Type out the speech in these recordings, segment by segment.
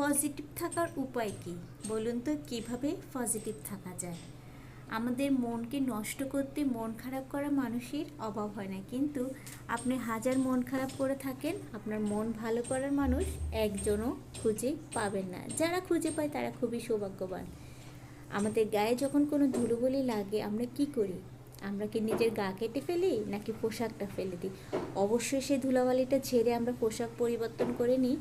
Positive থাকার উপায় কি? বলুন তো, কীভাবে পজিটিভ থাকা যায়? আমাদের মনকে নষ্ট করতে মন খারাপ করা মানুষের অভাব হয় না, কিন্তু আপনি হাজার মন খারাপ করে থাকেন, আপনার মন ভালো করার মানুষ একজনও খুঁজে পাবেন না। যারা খুঁজে পায় তারা খুবই সৌভাগ্যবান। আমাদের গায়ে যখন কোনো ধুলোবলি লাগে, আমরা কি করি? আমরা কি নিজের গা কেটে ফেলি, নাকি পোশাকটা ফেলে দিই? অবশ্যই সেই ধুলাবালিটা ছেড়ে আমরা পোশাক পরিবর্তন করে নিই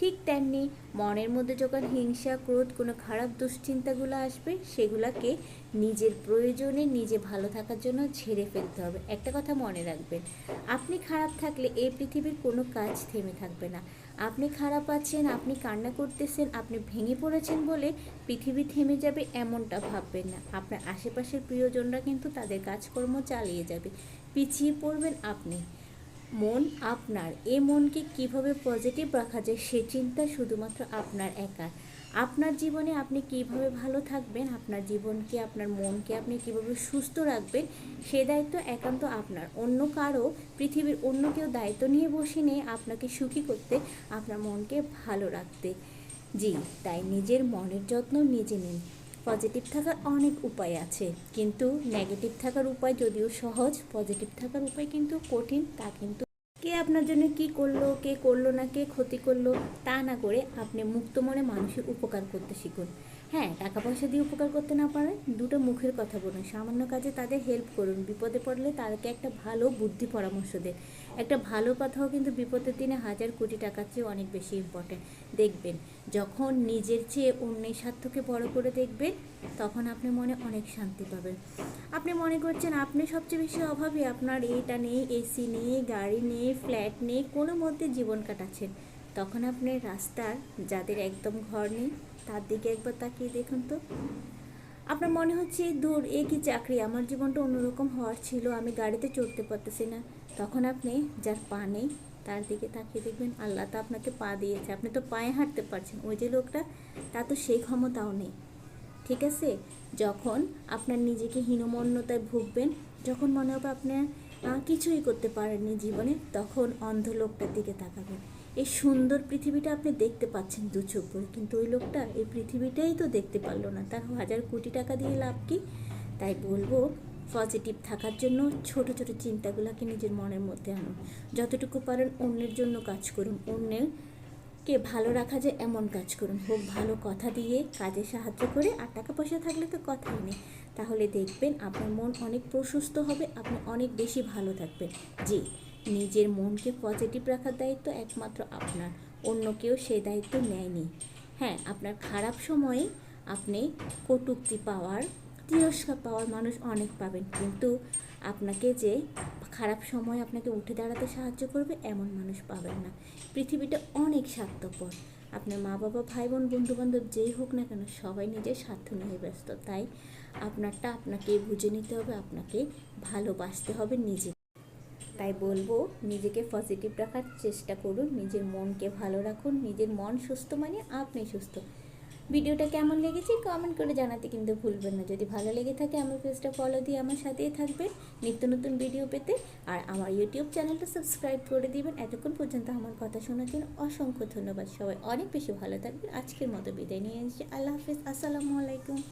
ঠিক তেমনি মনের মধ্যে যখন হিংসা, ক্রোধ, কোনো খারাপ দুশ্চিন্তাগুলো আসবে, সেগুলোকে নিজের প্রয়োজনে নিজে ভালো থাকার জন্য ঝেড়ে ফেলতে হবে। একটা কথা মনে রাখবেন, আপনি খারাপ থাকলে এই পৃথিবীর কোনো কাজ থেমে থাকবে না। আপনি খারাপ আছেন, আপনি কান্না করতেছেন, আপনি ভেঙে পড়েছেন বলে পৃথিবী থেমে যাবে এমনটা ভাববেন না। আপনার আশেপাশের প্রিয়জনরা কিন্তু তাদের কাজকর্ম চালিয়ে যাবে। পিছিয়ে পড়বেন আপনি। মন আপনার। এ মনকে কীভাবে পজিটিভ রাখা যায় সে চিন্তা শুধুমাত্র আপনার একার আপনার জীবনে আপনি কীভাবে ভালো থাকবেন, আপনার জীবনকে, আপনার মনকে আপনি কীভাবে সুস্থ রাখবেন, সে দায়িত্ব একান্ত আপনার। অন্য কারও, পৃথিবীর অন্য কেউ দায়িত্ব নিয়ে বসে নিয়ে আপনাকে সুখী করতে, আপনার মনকে ভালো রাখতে। জি, তাই নিজের মনের যত্ন নিজে নিন। পজিটিভ থাকার অনেক উপায় আছে। কিন্তু নেগেটিভ থাকার উপায় যদিও সহজ পজিটিভ থাকার উপায় কিন্তু কঠিন, তা কিন্তু কে আপনার জন্য কি করল, কে করল না, কে ক্ষতি করল, তা না করে আপনি মুক্ত মনে মানুষের উপকার করতে শিখুন। হ্যাঁ টাকা পয়সা দিয়ে উপকার করতে না পারেন দুটো মুখের কথা বলুন। সামান্য কাজে তাদের হেল্প করুন। বিপদে পড়লে তাদেরকে একটা ভালো বুদ্ধি পরামর্শ দেন। একটা ভালো কথাও কিন্তু বিপদের দিনে হাজার কোটি টাকার চেয়ে অনেক বেশি ইম্পর্টেন্ট দেখবেন, যখন নিজের চেয়ে অন্যের স্বার্থকে বড় করে দেখবেন, তখন আপনি মনে অনেক শান্তি পাবেন। আপনি মনে করছেন, আপনি সবচেয়ে বেশি অভাবে, আপনার এইটা নেই এসি নেই, গাড়ি নেই ফ্ল্যাট নেই, কোনো মধ্যে জীবন কাটাচ্ছেন। তখন আপনি রাস্তার, যাদের একদম ঘর নেই তার দিকে একবার তাকিয়ে দেখুন তো। আপনার মনে হচ্ছে, দূর, এ কি চাকরি? আমার জীবনটা অন্যরকম হওয়ার ছিল, আমি গাড়িতে চড়তে পারতেছি না। তখন আপনি যার পা নেই, তার দিকে তাকিয়ে দেখবেন, আল্লাহ তো আপনাকে পা দিয়েছে। আপনি তো পায়ে হাঁটতে পারছেন, ওই যে লোকটা তা তো সেই ক্ষমতাও নেই। ঠিক আছে? যখন আপনার নিজেকে হীনমন্যতায় ভুগবেন, যখন মনে হবে আপনার কিছুই করতে পারেননি জীবনে, তখন অন্ধ লোকটার দিকে তাকাবেন। এই সুন্দর পৃথিবীটা আপনি দেখতে পাচ্ছেন দু চোখ করে কিন্তু ওই লোকটা এই পৃথিবীটাই তো দেখতে পারল না। তার হাজার কোটি টাকা দিয়ে লাভ কি? তাই বলব পজিটিভ থাকার জন্য ছোট ছোট চিন্তাগুলোকে নিজের মনের মধ্যে আনুন। যতটুকু পারেন অন্যের জন্য কাজ করুন। অন্যের কে ভালো রাখা যায় এমন কাজ করুন। হোক ভালো কথা দিয়ে কাজে সাহায্য করে আর টাকা পয়সা থাকলে তো কথাই নেই। তাহলে দেখবেন আপনার মন অনেক প্রশস্ত হবে, আপনি অনেক বেশি ভালো থাকবেন। জি। নিজের মনকে পজিটিভ রাখার দায়িত্ব একমাত্র আপনার। অন্য কেউ সেই দায়িত্ব নেয়নি। হ্যাঁ আপনার খারাপ সময়ে আপনি কটুক্তি পাওয়ার, তিরস্কার পাওয়ার মানুষ অনেক পাবেন। কিন্তু আপনাকে যে খারাপ সময় আপনাকে উঠে দাঁড়াতে সাহায্য করবে এমন মানুষ পাবেন না। পৃথিবীটা অনেক স্বার্থপর। আপনার মা বাবা, ভাই বোন, বন্ধুবান্ধব যেই হোক না কেন সবাই নিজের স্বার্থ নিয়ে ব্যস্ত। তাই আপনারটা আপনাকে বুঝে নিতে হবে, আপনাকে ভালোবাসতে হবে নিজে। তাই বলব, নিজেকে পজিটিভ রাখার চেষ্টা করুন, নিজের মনকে ভালো রাখুন, নিজের মন সুস্থ মানে আপনি সুস্থ। ভিডিওটা কেমন লেগেছে কমেন্ট করে জানাতে কিন্তু ভুলবেন না। যদি ভালো লেগে থাকে, আমার পেজটা ফলো দিয়ে আমার সাথেই থাকবেন। নিত্য নতুন ভিডিও পেতে। আর আমার ইউটিউব চ্যানেলটা সাবস্ক্রাইব করে দিবেন। এতক্ষণ পর্যন্ত আমার কথা শোনার জন্য অসংখ্য ধন্যবাদ। সবাই অনেক বেশি ভালো থাকবেন। আজকের মতো বিদায় নিয়ে এসেছি। আল্লাহ হাফিজ। আসসালামু আলাইকুম।